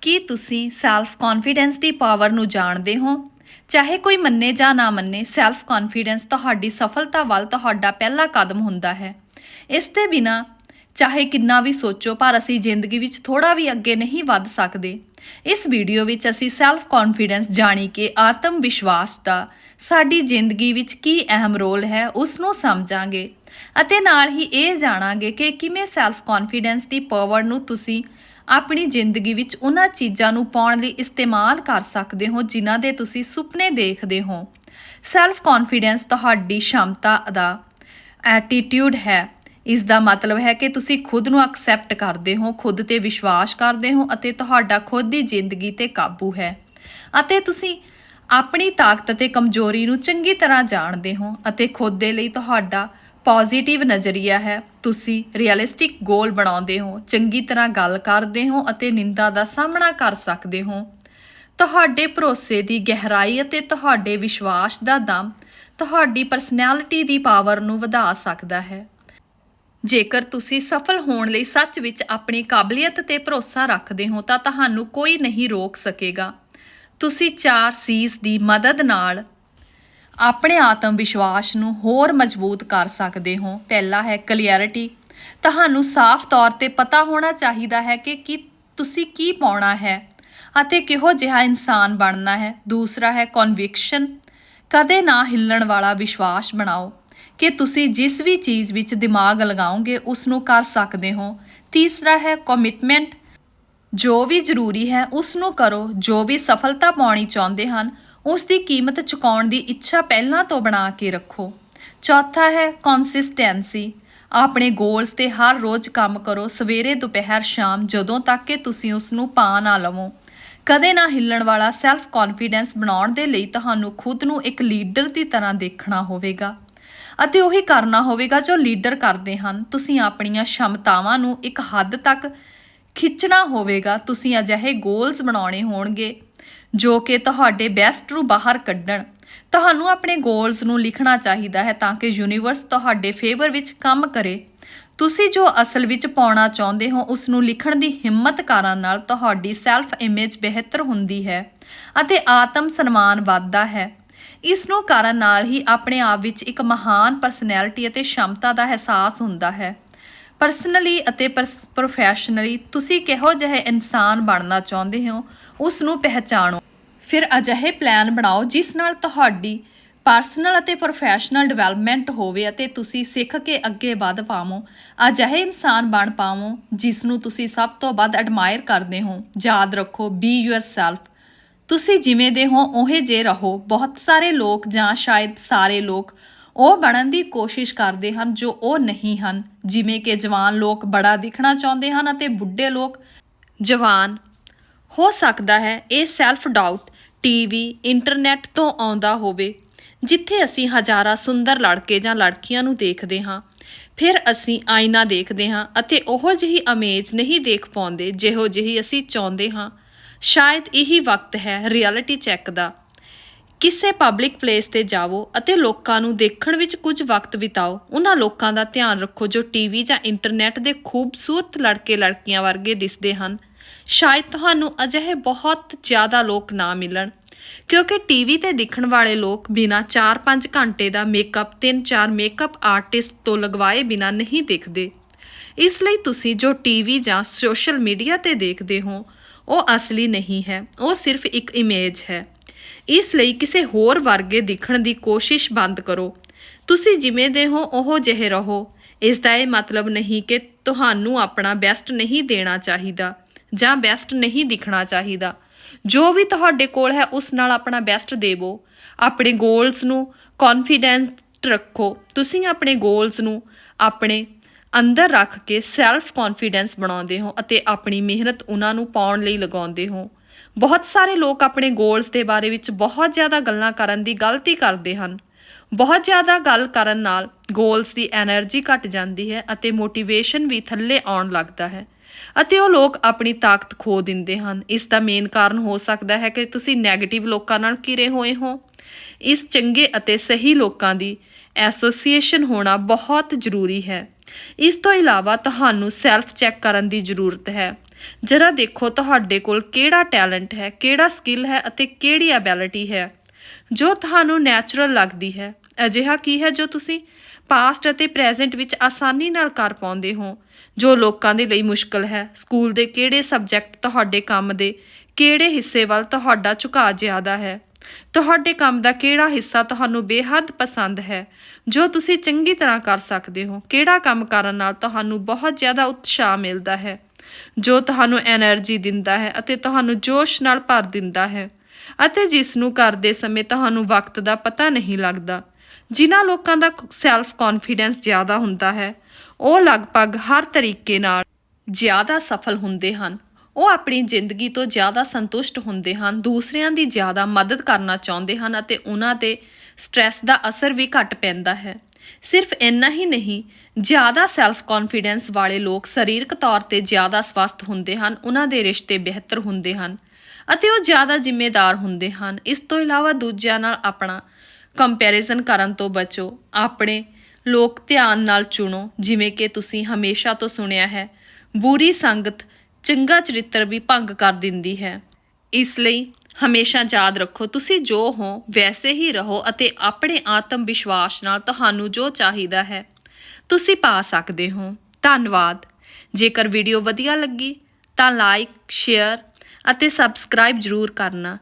ਕੀ ਤੁਸੀਂ self confidence ਦੀ power ਨੂੰ ਜਾਣਦੇ ਹੋ? ਚਾਹੇ ਕੋਈ ਮੰਨੇ ਜਾਂ ਨਾ ਮੰਨੇ ਸੈਲਫ ਕੌਨਫੀਡੈਂਸ ਤੁਹਾਡੀ ਸਫਲਤਾ ਵੱਲ ਤੁਹਾਡਾ ਪਹਿਲਾ ਕਦਮ ਹੁੰਦਾ ਹੈ। ਇਸ ਦੇ ਬਿਨਾ ਚਾਹੇ ਕਿੰਨਾ ਵੀ ਸੋਚੋ, ਪਰ ਅਸੀਂ ਜ਼ਿੰਦਗੀ ਵਿੱਚ ਥੋੜਾ ਵੀ ਅੱਗੇ ਨਹੀਂ ਵੱਧ ਸਕਦੇ। ਇਸ ਵੀਡੀਓ ਵਿੱਚ ਅਸੀਂ ਸੈਲਫ ਕੌਨਫੀਡੈਂਸ ਜਾਣੀ ਕਿ ਆਤਮ ਵਿਸ਼ਵਾਸ ਦਾ ਸਾਡੀ ਜ਼ਿੰਦਗੀ ਵਿੱਚ ਕੀ ਅਹਿਮ ਰੋਲ ਹੈ, ਉਸ ਨੂੰ ਸਮਝਾਂਗੇ ਅਤੇ ਨਾਲ ਹੀ ਇਹ ਜਾਣਾਂਗੇ ਕਿ ਕਿਵੇਂ ਸੈਲਫ ਕੌਨਫੀਡੈਂਸ ਦੀ ਪਾਵਰ ਨੂੰ ਤੁਸੀਂ ਆਪਣੀ ਜ਼ਿੰਦਗੀ ਵਿੱਚ ਉਹਨਾਂ ਚੀਜ਼ਾਂ ਨੂੰ ਪਾਉਣ ਲਈ ਇਸਤੇਮਾਲ ਕਰ ਸਕਦੇ ਹੋ, ਜਿਨ੍ਹਾਂ ਦੇ ਤੁਸੀਂ ਸੁਪਨੇ ਦੇਖਦੇ ਹੋ। ਸੈਲਫ ਕੌਨਫੀਡੈਂਸ ਤੁਹਾਡੀ ਸ਼ਮਤਾ ਦਾ ਐਟੀਟਿਊਡ ਹੈ। ਇਸ ਦਾ ਮਤਲਬ ਹੈ ਕਿ ਤੁਸੀਂ ਖੁਦ ਨੂੰ ਐਕਸੈਪਟ ਕਰਦੇ ਹੋ, ਖੁਦ ਤੇ ਵਿਸ਼ਵਾਸ ਕਰਦੇ ਹੋ ਅਤੇ ਤੁਹਾਡਾ ਖੁਦ ਦੀ ਜ਼ਿੰਦਗੀ ਤੇ ਕਾਬੂ ਹੈ। ਅਤੇ ਤੁਸੀਂ ਆਪਣੀ ਤਾਕਤ ਤੇ ਕਮਜ਼ੋਰੀ ਨੂੰ ਚੰਗੀ ਤਰ੍ਹਾਂ ਜਾਣਦੇ ਹੋ ਅਤੇ ਖੁਦ ਦੇ ਲਈ ਤੁਹਾਡਾ ਪੋਜ਼ਿਟਿਵ ਨਜ਼ਰੀਆ ਹੈ। ਤੁਸੀਂ ਰੀਅਲਿਸਟਿਕ ਗੋਲ ਬਣਾਉਂਦੇ ਹੋ, ਚੰਗੀ ਤਰ੍ਹਾਂ ਗੱਲ ਕਰਦੇ ਹੋ ਅਤੇ ਨਿੰਦਾ ਦਾ ਸਾਹਮਣਾ ਕਰ ਸਕਦੇ ਹੋ। ਤੁਹਾਡੇ ਭਰੋਸੇ ਦੀ ਗਹਿਰਾਈ ਅਤੇ ਤੁਹਾਡੇ ਵਿਸ਼ਵਾਸ ਦਾ ਦਮ ਤੁਹਾਡੀ ਪਰਸਨੈਲਿਟੀ ਦੀ ਪਾਵਰ ਨੂੰ ਵਧਾ ਸਕਦਾ ਹੈ। ਜੇਕਰ ਤੁਸੀਂ ਸਫਲ ਹੋਣ ਲਈ ਸੱਚ ਵਿੱਚ ਆਪਣੀ ਕਾਬਲੀਅਤ ਤੇ ਭਰੋਸਾ ਰੱਖਦੇ ਹੋ, ਤਾਂ ਤੁਹਾਨੂੰ ਕੋਈ ਨਹੀਂ ਰੋਕ ਸਕੇਗਾ। ਤੁਸੀਂ 4 ਸੀਜ਼ ਦੀ ਮਦਦ ਨਾਲ ਆਪਣੇ ਆਤਮ ਵਿਸ਼ਵਾਸ ਨੂੰ ਹੋਰ ਮਜ਼ਬੂਤ ਕਰ ਸਕਦੇ ਹੋ। ਪਹਿਲਾ ਹੈ ਕਲੀਅਰਿਟੀ ਤੁਹਾਨੂੰ ਸਾਫ਼ ਤੌਰ ਤੇ ਪਤਾ ਹੋਣਾ ਚਾਹੀਦਾ ਹੈ ਕਿ ਕੀ ਤੁਸੀਂ ਕੀ ਪਾਉਣਾ ਹੈ ਅਤੇ ਕਿਹੋ ਜਿਹਾ ਇਨਸਾਨ ਬਣਨਾ ਹੈ। ਦੂਸਰਾ ਹੈ ਕਨਵਿਕਸ਼ਨ ਕਦੇ ਨਾ ਹਿੱਲਣ ਵਾਲਾ ਵਿਸ਼ਵਾਸ ਬਣਾਓ ਕਿ ਤੁਸੀਂ ਜਿਸ ਵੀ ਚੀਜ਼ ਵਿੱਚ ਦਿਮਾਗ ਲਗਾਓਗੇ ਉਸ ਨੂੰ ਕਰ ਸਕਦੇ ਹੋ। ਤੀਸਰਾ ਹੈ ਕਮਿਟਮੈਂਟ ਜੋ ਵੀ ਜ਼ਰੂਰੀ ਹੈ ਉਸ ਨੂੰ ਕਰੋ। ਜੋ ਵੀ ਸਫਲਤਾ ਪਾਉਣੀ ਚਾਹੁੰਦੇ ਹਨ ਉਸ ਦੀ ਕੀਮਤ ਚੁਕਾਉਣ ਦੀ ਇੱਛਾ ਪਹਿਲਾਂ ਤੋਂ ਬਣਾ ਕੇ ਰੱਖੋ। ਚੌਥਾ ਹੈ ਕੰਸਿਸਟੈਂਸੀ ਆਪਣੇ ਗੋਲਸ ਤੇ ਹਰ ਰੋਜ਼ ਕੰਮ ਕਰੋ। ਸਵੇਰੇ, ਦੁਪਹਿਰ, ਸ਼ਾਮ, ਜਦੋਂ ਤੱਕ ਕਿ ਤੁਸੀਂ ਉਸ ਨੂੰ ਪਾ ਨਾ ਲਵੋ। ਕਦੇ ਨਾ ਹਿੱਲਣ ਵਾਲਾ ਸੈਲਫ ਕੌਨਫੀਡੈਂਸ ਬਣਾਉਣ ਦੇ ਲਈ ਤੁਹਾਨੂੰ ਖੁਦ ਨੂੰ ਇੱਕ ਲੀਡਰ ਦੀ ਤਰ੍ਹਾਂ ਦੇਖਣਾ ਹੋਵੇਗਾ। ਅਤੇ ਉਹੀ ਕਰਨਾ ਹੋਵੇਗਾ ਜੋ ਲੀਡਰ ਕਰਦੇ ਹਨ। ਤੁਸੀਂ ਆਪਣੀਆਂ ਸ਼ਮਤਾਵਾਂ ਨੂੰ ਇੱਕ ਹੱਦ ਤੱਕ ਖਿੱਚਣਾ ਹੋਵੇਗਾ। ਤੁਸੀਂ ਅਜਿਹੇ ਗੋਲਸ ਬਣਾਉਣੇ ਹੋਣਗੇ। ਜੋ ਕਿ ਤੁਹਾਡੇ ਬੈਸਟ ਨੂੰ ਬਾਹਰ ਕੱਢਣ। ਤੁਹਾਨੂੰ ਆਪਣੇ ਗੋਲਸ ਨੂੰ ਲਿਖਣਾ ਚਾਹੀਦਾ ਹੈ ਤਾਂ ਕਿ ਯੂਨੀਵਰਸ ਤੁਹਾਡੇ ਫੇਵਰ ਵਿੱਚ ਕੰਮ ਕਰੇ। ਤੁਸੀਂ ਜੋ ਅਸਲ ਵਿੱਚ ਪਾਉਣਾ ਚਾਹੁੰਦੇ ਹੋ, ਉਸ ਨੂੰ ਲਿਖਣ ਦੀ ਹਿੰਮਤ ਕਰਨ ਨਾਲ ਤੁਹਾਡੀ ਸੈਲਫ ਇਮੇਜ ਬਿਹਤਰ ਹੁੰਦੀ ਹੈ ਅਤੇ ਆਤਮ ਸਨਮਾਨ ਵੱਧਦਾ ਹੈ। ਇਸ ਨੂੰ ਕਰਨ ਨਾਲ ਹੀ ਆਪਣੇ ਆਪ ਵਿੱਚ ਇੱਕ ਮਹਾਨ ਪਰਸਨੈਲਿਟੀ ਅਤੇ ਸ਼ਮਤਾ ਦਾ ਅਹਿਸਾਸ ਹੁੰਦਾ ਹੈ। ਪਰਸਨਲੀ ਅਤੇ ਪ੍ਰੋਫੈਸ਼ਨਲੀ ਤੁਸੀਂ ਕਿਹੋ ਜਿਹੇ ਇਨਸਾਨ ਬਣਨਾ ਚਾਹੁੰਦੇ ਹੋ ਉਸ ਨੂੰ ਪਹਿਚਾਣੋ। ਫਿਰ ਅਜਿਹੇ ਪਲਾਨ ਬਣਾਓ ਜਿਸ ਨਾਲ ਤੁਹਾਡੀ ਪਰਸਨਲ ਅਤੇ ਪ੍ਰੋਫੈਸ਼ਨਲ ਡਿਵੈਲਪਮੈਂਟ ਹੋਵੇ ਅਤੇ ਤੁਸੀਂ ਸਿੱਖ ਕੇ ਅੱਗੇ ਵਧ ਪਾਵੋ। ਅਜਿਹੇ ਇਨਸਾਨ ਬਣ ਪਾਵੋ ਜਿਸ ਨੂੰ ਤੁਸੀਂ ਸਭ ਤੋਂ ਵੱਧ ਐਡਮਾਇਰ ਕਰਦੇ ਹੋ। ਯਾਦ ਰੱਖੋ ਬੀ ਯੂਅਰਸੈਲਫ ਤੁਸੀਂ ਜਿਵੇਂ ਦੇ ਹੋ, ਉਹੇ ਜੇ ਰਹੋ। ਬਹੁਤ ਸਾਰੇ ਲੋਕ ਜਾਂ ਸ਼ਾਇਦ ਸਾਰੇ ਲੋਕ ਉਹ ਬਣਨ ਦੀ ਕੋਸ਼ਿਸ਼ ਕਰਦੇ ਹਨ ਜੋ ਉਹ ਨਹੀਂ ਹਨ। ਜਿਵੇਂ ਕਿ ਜਵਾਨ ਲੋਕ ਬੜਾ ਦਿਖਣਾ ਚਾਹੁੰਦੇ ਹਨ ਅਤੇ ਬੁੱਢੇ ਲੋਕ ਜਵਾਨ। ਹੋ ਸਕਦਾ ਹੈ ਇਹ ਸੈਲਫ ਡਾਊਟ ਟੀਵੀ ਇੰਟਰਨੈਟ ਤੋਂ ਆਉਂਦਾ ਹੋਵੇ, ਜਿੱਥੇ ਅਸੀਂ ਹਜ਼ਾਰਾਂ ਸੁੰਦਰ ਲੜਕੇ ਜਾਂ ਲੜਕੀਆਂ ਨੂੰ ਦੇਖਦੇ ਹਾਂ। ਫਿਰ ਅਸੀਂ ਆਇਨਾ ਦੇਖਦੇ ਹਾਂ ਅਤੇ ਉਹੋ ਜਿਹੀ ਇਮੇਜ ਨਹੀਂ ਦੇਖ ਪਾਉਂਦੇ ਜਿਹੋ ਜਿਹੀ ਅਸੀਂ ਚਾਹੁੰਦੇ ਹਾਂ। ਸ਼ਾਇਦ ਇਹੀ ਵਕਤ ਹੈ ਰਿਐਲਿਟੀ ਚੈੱਕ ਦਾ। ਕਿਸੇ ਪਬਲਿਕ ਪਲੇਸ ਤੇ ਜਾਵੋ ਅਤੇ ਲੋਕਾਂ ਨੂੰ ਦੇਖਣ ਵਿੱਚ ਕੁਝ ਵਕਤ ਬਿਤਾਓ। ਉਹਨਾਂ ਲੋਕਾਂ ਦਾ ਧਿਆਨ ਰੱਖੋ ਜੋ ਟੀਵੀ ਜਾਂ ਇੰਟਰਨੈਟ ਦੇ ਖੂਬਸੂਰਤ ਲੜਕੇ ਲੜਕੀਆਂ ਵਰਗੇ ਦਿਸਦੇ ਹਨ। ਸ਼ਾਇਦ ਤੁਹਾਨੂੰ ਅਜਿਹੇ ਬਹੁਤ ਜ਼ਿਆਦਾ ਲੋਕ ਨਾ ਮਿਲਣ, ਕਿਉਂਕਿ ਟੀਵੀ ਤੇ ਦਿਖਣ ਵਾਲੇ ਲੋਕ ਬਿਨਾ 4-5 ਘੰਟੇ ਦਾ ਮੇਕਅਪ 3-4 ਮੇਕਅਪ ਆਰਟਿਸਟ ਤੋਂ ਲਗਵਾਏ ਬਿਨਾ ਨਹੀਂ ਦਿਖਦੇ। ਇਸ ਲਈ ਤੁਸੀਂ ਜੋ ਟੀਵੀ ਜਾਂ ਸੋਸ਼ਲ ਮੀਡੀਆ ਤੇ ਦੇਖਦੇ ਹੋ, ਉਹ ਅਸਲੀ ਨਹੀਂ ਹੈ, ਉਹ ਸਿਰਫ ਇੱਕ ਇਮੇਜ ਹੈ। ਇਸ ਲਈ ਕਿਸੇ ਹੋਰ ਵਰਗੇ ਦਿਖਣ ਦੀ ਕੋਸ਼ਿਸ਼ ਬੰਦ ਕਰੋ। ਤੁਸੀਂ ਜਿਵੇਂ ਦੇ ਹੋ, ਉਹ ਜਿਹੇ ਰਹੋ। ਇਸ ਦਾ ਇਹ ਮਤਲਬ ਨਹੀਂ ਕਿ ਤੁਹਾਨੂੰ ਆਪਣਾ ਬੈਸਟ ਨਹੀਂ ਦੇਣਾ ਚਾਹੀਦਾ ਜਾਂ ਬੈਸਟ ਨਹੀਂ ਦਿਖਣਾ ਚਾਹੀਦਾ। ਜੋ ਵੀ ਤੁਹਾਡੇ ਕੋਲ ਹੈ, ਉਸ ਨਾਲ ਆਪਣਾ ਬੈਸਟ ਦੇਵੋ। ਆਪਣੇ ਗੋਲਸ ਨੂੰ ਕੌਨਫੀਡੈਂਟ ਰੱਖੋ। ਤੁਸੀਂ ਆਪਣੇ ਗੋਲਸ ਨੂੰ ਆਪਣੇ ਅੰਦਰ ਰੱਖ ਕੇ ਸੈਲਫ ਕੌਨਫੀਡੈਂਸ ਬਣਾਉਂਦੇ ਹੋ ਅਤੇ ਆਪਣੀ ਮਿਹਨਤ ਉਹਨਾਂ ਨੂੰ ਪਾਉਣ ਲਈ ਲਗਾਉਂਦੇ ਹੋ। ਬਹੁਤ ਸਾਰੇ ਲੋਕ ਆਪਣੇ ਗੋਲਸ ਦੇ ਬਾਰੇ ਵਿੱਚ ਬਹੁਤ ਜ਼ਿਆਦਾ ਗੱਲਾਂ ਕਰਨ ਦੀ ਗਲਤੀ ਕਰਦੇ ਹਨ। ਬਹੁਤ ਜ਼ਿਆਦਾ ਗੱਲ ਕਰਨ ਨਾਲ ਗੋਲਸ ਦੀ એનર્ਜੀ ਘਟ ਜਾਂਦੀ ਹੈ ਅਤੇ ਮੋਟੀਵੇਸ਼ਨ ਵੀ ਥੱਲੇ ਆਉਣ ਲੱਗਦਾ ਹੈ। ਅਤੇ ਉਹ ਲੋਕ ਆਪਣੀ ਤਾਕਤ ਖੋ ਦਿੰਦੇ ਹਨ। ਇਸ ਦਾ ਮੇਨ ਕਾਰਨ ਹੋ ਸਕਦਾ ਹੈ ਕਿ ਤੁਸੀਂ 네ਗੇਟਿਵ ਲੋਕਾਂ ਨਾਲ ਘਿਰੇ ਹੋਏ ਹੋ। ਇਸ ਚੰਗੇ ਅਤੇ ਸਹੀ ਲੋਕਾਂ ਦੀ ਐਸੋਸੀਏਸ਼ਨ ਹੋਣਾ ਬਹੁਤ ਜ਼ਰੂਰੀ ਹੈ। ਇਸ ਤੋਂ ਇਲਾਵਾ ਤੁਹਾਨੂੰ ਸੈਲਫ ਚੈੱਕ ਕਰਨ ਦੀ ਜ਼ਰੂਰਤ ਹੈ। ਜਰਾ ਦੇਖੋ ਤੁਹਾਡੇ ਕੋਲ ਕਿਹੜਾ ਟੈਲੈਂਟ ਹੈ, ਕਿਹੜਾ ਸਕਿੱਲ ਹੈ ਅਤੇ ਕਿਹੜੀ ਐਬਿਲਿਟੀ ਹੈ। ਜੋ ਤੁਹਾਨੂੰ ਨੈਚੁਰਲ ਲੱਗਦੀ ਹੈ। ਅਜਿਹਾ ਕੀ ਹੈ ਜੋ ਤੁਸੀਂ ਪਾਸਟ ਅਤੇ ਪ੍ਰੈਜ਼ੈਂਟ ਵਿੱਚ ਆਸਾਨੀ ਨਾਲ ਕਰ ਪਾਉਂਦੇ ਹੋ, ਜੋ ਲੋਕਾਂ ਦੇ ਲਈ ਮੁਸ਼ਕਲ ਹੈ। ਸਕੂਲ ਦੇ ਕਿਹੜੇ ਸਬਜੈਕਟ ਤੁਹਾਡੇ ਕੰਮ ਦੇ, ਕਿਹੜੇ ਹਿੱਸੇ ਵੱਲ ਤੁਹਾਡਾ ਝੁਕਾਅ ਜ਼ਿਆਦਾ ਹੈ। ਤੁਹਾਡੇ ਕੰਮ ਦਾ ਕਿਹੜਾ ਹਿੱਸਾ ਤੁਹਾਨੂੰ ਬੇਹੱਦ ਪਸੰਦ ਹੈ? ਜੋ ਤੁਸੀਂ ਚੰਗੀ ਤਰ੍ਹਾਂ ਕਰ ਸਕਦੇ ਹੋ, ਕਿਹੜਾ ਕੰਮ ਕਰਨ ਨਾਲ ਤੁਹਾਨੂੰ ਬਹੁਤ ਜ਼ਿਆਦਾ ਉਤਸ਼ਾਹ ਮਿਲਦਾ ਹੈ? ਜੋ ਤੁਹਾਨੂੰ એનર્ਜੀ ਦਿੰਦਾ ਹੈ ਅਤੇ ਤੁਹਾਨੂੰ ਜੋਸ਼ ਨਾਲ ਭਰ ਦਿੰਦਾ ਹੈ। ਅਤੇ ਜਿਸ ਨੂੰ ਕਰਦੇ ਸਮੇਂ ਤੁਹਾਨੂੰ ਵਕਤ ਦਾ ਪਤਾ ਨਹੀਂ ਲੱਗਦਾ। ਜਿਨ੍ਹਾਂ ਲੋਕਾਂ ਦਾ ਸੈਲਫ ਕੌਨਫੀਡੈਂਸ ਜ਼ਿਆਦਾ ਹੁੰਦਾ ਹੈ, ਉਹ ਲਗਭਗ ਹਰ ਤਰੀਕੇ ਨਾਲ ਜ਼ਿਆਦਾ ਸਫਲ ਹੁੰਦੇ ਹਨ। ਉਹ ਆਪਣੀ ਜ਼ਿੰਦਗੀ ਤੋਂ ਜ਼ਿਆਦਾ ਸੰਤੁਸ਼ਟ ਹੁੰਦੇ ਹਨ, ਦੂਸਰਿਆਂ ਦੀ ਜ਼ਿਆਦਾ ਮਦਦ ਕਰਨਾ ਚਾਹੁੰਦੇ ਹਨ ਅਤੇ ਉਹਨਾਂ ਤੇ ਸਟ੍ਰੈਸ ਦਾ ਅਸਰ ਵੀ ਘਟ ਪੈਂਦਾ ਹੈ। ਸਿਰਫ ਇੰਨਾ ਹੀ ਨਹੀਂ, ਜ਼ਿਆਦਾ ਸੈਲਫ ਕੌਨਫੀਡੈਂਸ ਵਾਲੇ ਲੋਕ ਸਰੀਰਕ ਤੌਰ ਤੇ ਜ਼ਿਆਦਾ ਸਵਸਥ ਹੁੰਦੇ ਹਨ, ਉਹਨਾਂ ਦੇ ਰਿਸ਼ਤੇ ਬਿਹਤਰ ਹੁੰਦੇ ਹਨ ਅਤੇ ਉਹ ਜ਼ਿਆਦਾ ਜ਼ਿੰਮੇਦਾਰ ਹੁੰਦੇ ਹਨ। ਇਸ ਤੋਂ ਇਲਾਵਾ ਦੂਜਿਆਂ ਨਾਲ ਆਪਣਾ ਕੰਪੈਰੀਜ਼ਨ ਕਰਨ ਤੋਂ ਬਚੋ, ਆਪਣੇ ਲੋਕ ਧਿਆਨ ਨਾਲ ਚੁਣੋ, ਜਿਵੇਂ ਕਿ ਤੁਸੀਂ ਹਮੇਸ਼ਾ ਤੋਂ ਸੁਣਿਆ ਹੈ, ਬੁਰੀ ਸੰਗਤ ਚੰਗਾ ਚਰਿੱਤਰ ਵੀ ਭੰਗ ਕਰ ਦਿੰਦੀ ਹੈ। ਇਸ ਲਈ ਹਮੇਸ਼ਾ ਯਾਦ ਰੱਖੋ, ਤੁਸੀਂ ਜੋ ਹੋ, ਵੈਸੇ ਹੀ ਰਹੋ ਅਤੇ ਆਪਣੇ ਆਤਮ ਵਿਸ਼ਵਾਸ ਨਾਲ ਤੁਹਾਨੂੰ ਜੋ ਚਾਹੀਦਾ ਹੈ, ਤੁਸੀਂ ਪਾ ਸਕਦੇ ਹੋ। ਧੰਨਵਾਦ। ਜੇਕਰ ਵੀਡੀਓ ਵਧੀਆ ਲੱਗੀ ਤਾਂ ਲਾਈਕ ਸ਼ੇਅਰ ਅਤੇ ਸਬਸਕ੍ਰਾਈਬ ਜ਼ਰੂਰ ਕਰਨਾ।